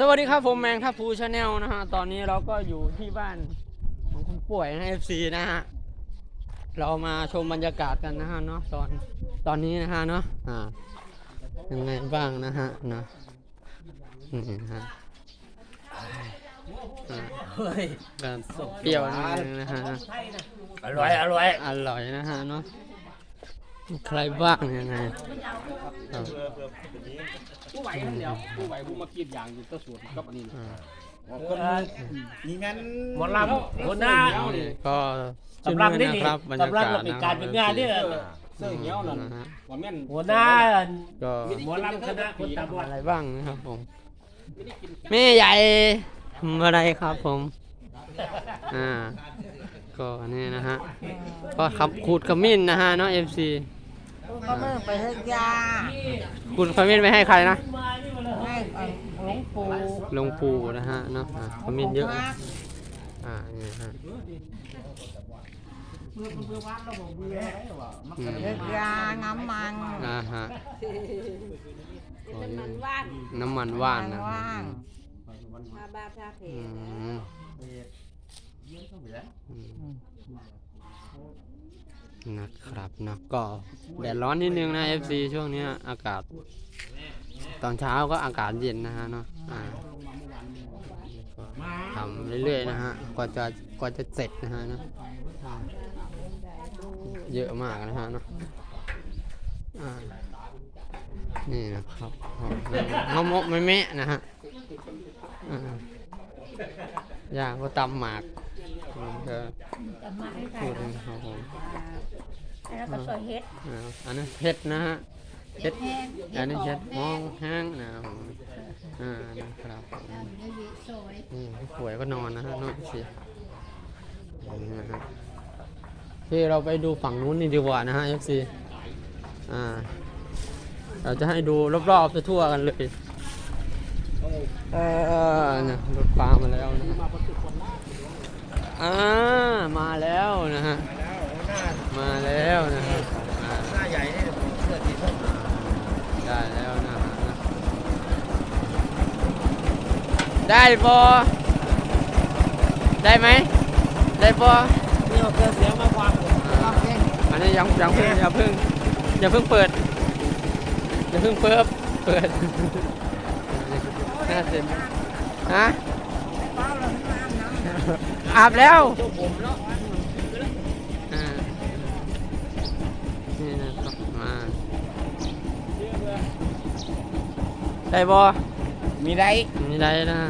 สวัสดีครับผมแมงทัพพูชาแนลนะฮะ ตอนนี้เราก็อยู่ที่บ้านของคนป่วยนะเอฟซีนะฮะ เรามาชมบรรยากาศกันนะฮะเนาะตอนตอนนี้นะฮะเนาะอ่ายังไงบ้างนะฮะเนาะนี่นะฮะอ่าเฮ้ยก็เปรี้ยวนิดนึงนะฮะอร่อยอร่อยอร่อยนะฮะเนาะ ใครบ้างยังไงครับผู้ไหวนั่นเดียวผู้ไหวผู้มากินอย่างอยู่ตัวสวนกับอันนี้นะอ่าคนมีงั้นหมอลำหัวหน้าก็ชื่นกำลังมื่นนี่นะครับบรรยากาศกำลังเราเป็นการเป็นงานเนี่ยเสื้อเงี้ยวนั่นนะฮะว่าแม่นหัวหน้าก็หมอลำคณะคนตาบอดอะไรบ้างนะครับผมแม่ใหญ่ทำอะไรครับผมอ่าก็นี่นะฮะก็ขับขูดขมิ้นนะฮะเนาะเอฟซี ก็เมื่อไปเฮ็ดยาขูดขมิ้นไปให้ใครนะให้หลวงปู่หลวงปู่นะฮะเนาะอ่าขมิ้นเยอะนะอ่านี่ฮะอืมเฮ็ดยางำมันอ่าฮะน้ำมันว่านน้ำมันว่านนะว่างทาบาทาเพอืม อืม นะครับเนาะก็แดดร้อนนิดนึงนะ FC ช่วงนี้อากาศ ตอนเช้าก็อากาศเย็นนะฮะเนาะอ่าทำเรื่อยๆนะฮะกว่าจะกว่าจะเสร็จนะฮะเนาะเยอะมากนะฮะเนาะนี่นะครับมะมะไม่แม่นะฮะอ่าย่างก็ตำหมากอื มก็พูดนะครับผมแล้วก็ซอยเฮ็ดอ่าอันนั้นเห็ดนะฮะเห็ดอันนี้เห็ดมองห้างนะครับผมอ่านะครับผมอืมป่วยก็นอนนะฮะนอนสินี่นะฮะที่เราไปดูฝั่งนู้นนี่ดีกว่านะฮะ FC อ่า เราจะให้ดูรอบๆทั่วๆกันเลยเออนะรถปลามาแล้วนะ อ่ามาแล้วนะฮะ มาแล้วนะฮะอ่าหน้าใหญ่นี่เสื้อสีส้มได้แล้วนะฮะได้ปอได้ไหม ได้ปอนี่เอาเครื่องเสียงมาฟังอันนี้ยังยังเพิ่งอย่าเพิ่งอย่าเพิ่งเปิดอย่าเพิ่งเปิดเปิดน่าเสียฮะ เป้าเราห้ามน้ำอาบแล้วอ่านี่นะครับมาได้ปอมีไรนี่ได้นะ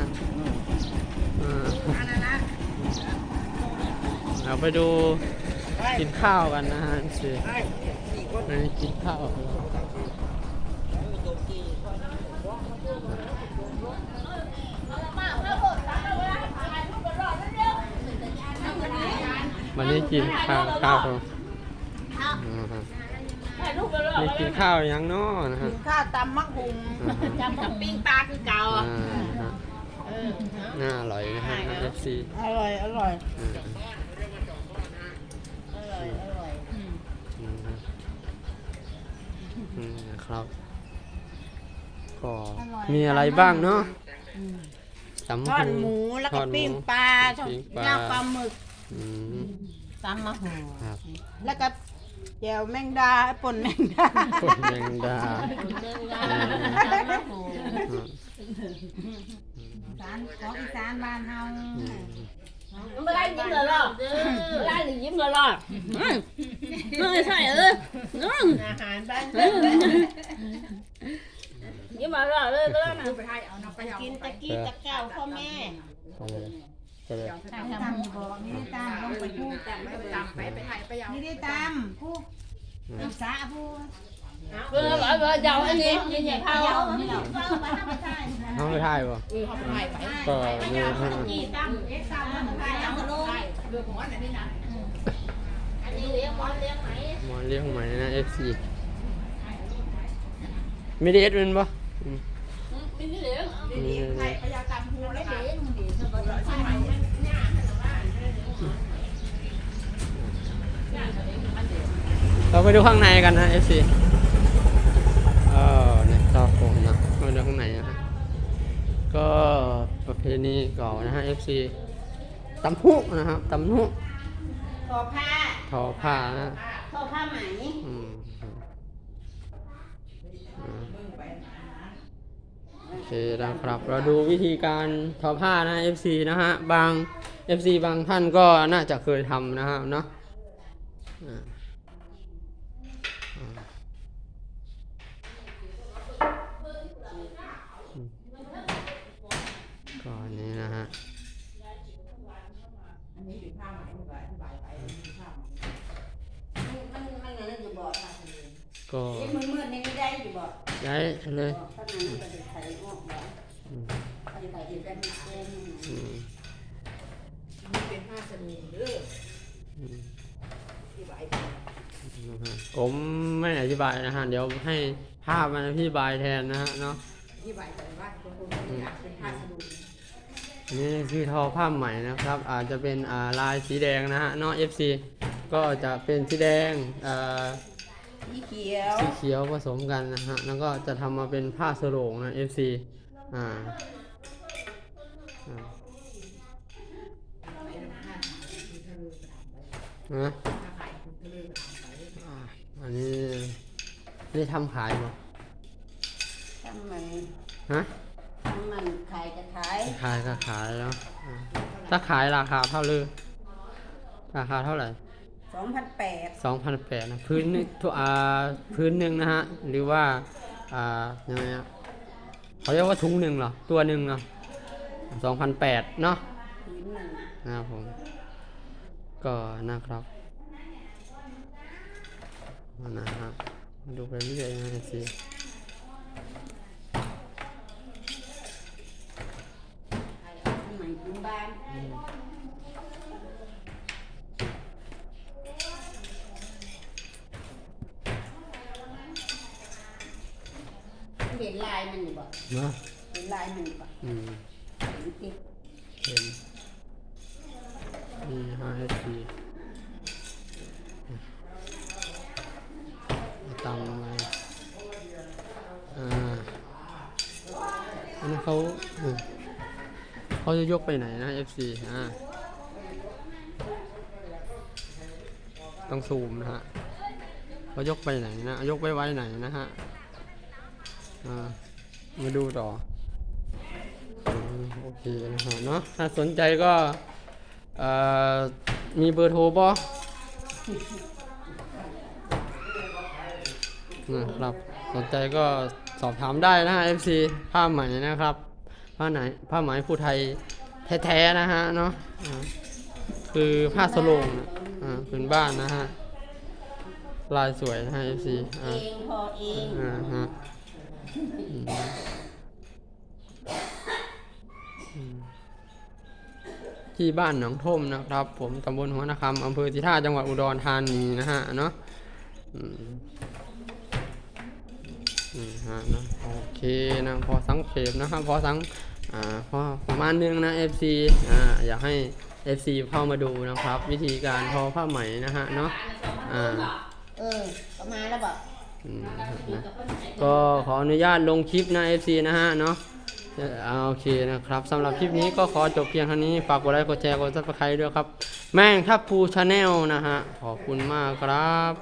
อ่าอันนั้นนะเราไปดูกินข้าวกันนะฮะสิอันนี้กินข้าว วันนี้กินข้าวข้าวครับอ่าฮะนี่กินข้าวยังเนาะนะฮะกินข้าวตำมักหุงอ่าฮะจำกับปิ้งปลาคือเก่าอ่าฮะน่าอร่อยนะฮะ FC อร่อย อร่อยอ่าอร่อยอร่อยอืมอืมครับก็มีอะไรบ้างเนาะตำทอดหมูแล้วก็ปิ้งปลาทอดปิ้งปลาย่างปลาหมึก อืมตำมะหูครับ แล้วก็แจวแมงดาป่นแมงดาคนแมงดาอีสานของอีสานบ้านเฮาไม่ได้ยิ้มเลยหรอกไม่ได้ยิ้มเลยหรอกไม่ใช่เอออาหารบ้านยิ้มมาหรอกเลยก็แล้วนะกินตะกี้ตะเก้าพ่อแม่ไปเลยไปเลยตามบอกนี่ได้ตามต้องไปพูดตามไปไปถ่ายไปยาวนี่ได้ตามพูดศึกษาพูดเออร้อยเบอร์เจ้าอันนี้ยินใหญ่เข้านี่เราก็ไปทำไปถ่ายน้องไปถ่ายป่ะก็มีฮะกี่ตามเอ็กซ์ตามมันถ่ายแล้วก็ลงอันนี้เลี้ยงมอนเลี้ยงไหมหมอเรียกใหม่นะ FC ไม่ได้เอ็ดเป็นป่ะอืมไม่ได้เลี้ยง เราไปดูข้างในกันนะ FC เออเนี่ยครับผมนะมาดูข้างในนะ ก็ประเพณีเก่านะฮะ FC ตำพุนะครับตำนุทอผ้าทอผ้านะทอผ้าไหมอืมอ่าโอเคนะครับเราดูวิธีการทอผ้านะ FC นะฮะบาง FC บางท่านก็น่าจะเคยทำนะครับเนาะอ่าอ่าอืมก็อันนี้นะฮะ มันมันนั่นอยู่บ่ค่ะก็เอ๊ะมือมืดนี่ไม่ได้อยู่บ่ย้ายเลยข้างในมันก็จะไถออกบ่อืมไถไถที่เป็นเส้นอืมเป็นผ้าสนุนเด้ออืมที่ไหวนะฮะผมไม่อธิบายนะฮะ เดี๋ยวให้ภาพมันอธิบายแทนนะฮะเนาะที่ไหวแต่ว่าคนคนอยากเป็นผ้าส นุนนี่คือทอผ้าไหมนะครับ อาจจะเป็นอ่าลายสีแดงนะฮะเนาะ FC ก็จะเป็นสีแดงอ่าสีเขียวสีเขียวผสมกันนะฮะแล้วก็จะทำมาเป็นผ้าสโรงนะ FC อ่าอ่านะอ่าอันนี้นี่ทำขายบ่ถ้ามันฮะ ถ้ามันขายจะ ขายขายก็ขายแล้วอ่าถ้าขายราคาเท่าเลยราคาเท่าไหร่สองพันแปดสองพันแปดนะพื้นนึงทุกอ่าพื้นหนึ่งนะฮะ หรือว่า อ่ายังไงอะเขาเรียกว่าถุงหนึ่งเหรอ ตัวหนึ่งเหรอสองพันแปดเนาะผืนหนึ่งนะครับผม ก็นะครับนะฮะดูไปเรื่อยนะสิ ขายเอาสมัยพื้นบ้านเห็นลายมันอยู่บ่ เนาะเห็นลายมันอยู่บ่อืมเห็นติดเห็นนี่ห้าเอสีตำอะไรอ่าอันนี้เขาอืมเขาจะยกไปไหนนะ FC อ่าต้องซูมนะฮะเขายกไปไหนนะ ยกไปไว้ไหนนะฮะอ่า มาดูต่ออืมโอเคนะฮะเนาะถ้าสนใจก็เอ่อมีเบอร์โทรป่ะนะครับสนใจก็สอบถามได้นะฮะ FC ผ้าไหมนะครับ ผ้าไหนผ้าไหมผู้ไทยแท้ๆนะฮะเนาะอ่าคือผ้าสโลงนะอ่าพื้นบ้านนะฮะ ลายสวยนะฮะ FC เออ่างพอเองอ่าฮะอืมอืม ที่บ้านหนองท่มนะครับ ผมตำบลหัวนาคำอำเภอทิท่าจังหวัดอุดรธานีนะฮะเนาะนี่ฮะนะโอเคนะพอสังเขปนะครับพอสังอ่าพอประมาณนึงนะ FC อ่าอยากให้ FC เข้ามาดูนะครับ วิธีการทอผ้าไหมนะฮะเนาะอ่าเออประมาณแล้วบอืม นะครับนะก็ขออนุญาตลงคลิปนะ FC นะฮะเนาะโอเคนะครับสำหรับคลิปนี้ก็ขอจบเพียงเท่านี้ ฝากกดไลค์กดแชร์กดซับสไครต์ด้วยครับ แม่งทับพูชาแนลนะฮะ ขอบคุณมากครับ